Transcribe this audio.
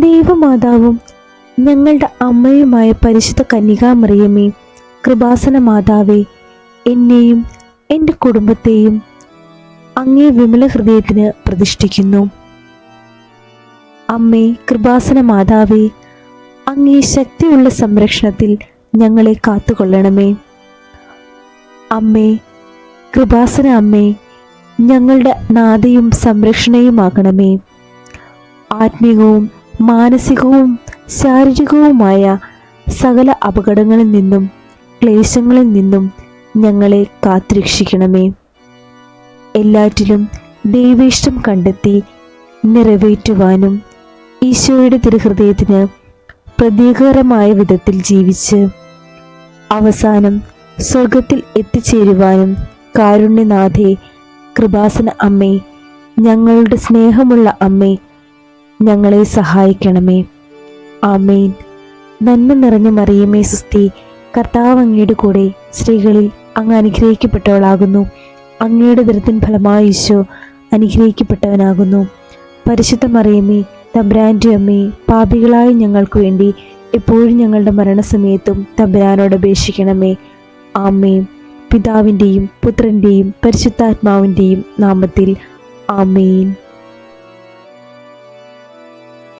ദൈവമാതാവും ഞങ്ങളുടെ അമ്മയുമായ പരിശുദ്ധ കന്യകാമറിയമേ കൃപാസന മാതാവേ എന്നെയും എന്റെ കുടുംബത്തെയും അങ്ങേ വിമല ഹൃദയത്തിന് പ്രതിഷ്ഠിക്കുന്നു. അമ്മേ കൃപാസന മാതാവേ അങ്ങേ ശക്തിയുള്ള സംരക്ഷണത്തിൽ ഞങ്ങളെ കാത്തുകൊള്ളണമേ. അമ്മേ കൃപാസന അമ്മേ ഞങ്ങളുടെ നാദയും സംരക്ഷണയുമാകണമേ. ആത്മീകവും മാനസികവും ശാരീരികവുമായ സകല അപകടങ്ങളിൽ നിന്നും ക്ലേശങ്ങളിൽ നിന്നും ഞങ്ങളെ കാത്തിരക്ഷിക്കണമേ. എല്ലാറ്റിലും ദൈവേഷ്ടം കണ്ടെത്തി നിറവേറ്റുവാനും ഈശോയുടെ തിരുഹൃദയത്തിന് പ്രതീകകരമായ വിധത്തിൽ ജീവിച്ച് അവസാനം സ്വർഗത്തിൽ എത്തിച്ചേരുവാനും കാരുണ്യനാഥേ കൃപാസന അമ്മേ ഞങ്ങളുടെ സ്നേഹമുള്ള അമ്മേ ഞങ്ങളെ സഹായിക്കണമേ. ആമേൻ. നന്മ നിറഞ്ഞ മറിയമേ സുസ്തി കർത്താവ് അങ്ങയുടെ കൂടെ സ്ത്രീകളിൽ അങ്ങ് അനുഗ്രഹിക്കപ്പെട്ടവളാകുന്നു. അങ്ങയുടെ ദൃത്തിൻ ഫലമായ ഈശോ അനുഗ്രഹിക്കപ്പെട്ടവനാകുന്നു. പരിശുദ്ധ മറിയമ്മേ തബ്രാന്റെ അമ്മേ പാപികളായ ഞങ്ങൾക്ക് വേണ്ടി എപ്പോഴും ഞങ്ങളുടെ മരണസമയത്തും തബ്രാനോട് അപേക്ഷിക്കണമേ. ആമേ പിതാവിന്റെയും പുത്രന്റെയും പരിശുദ്ധാത്മാവിന്റെയും നാമത്തിൽ ആമേൻ.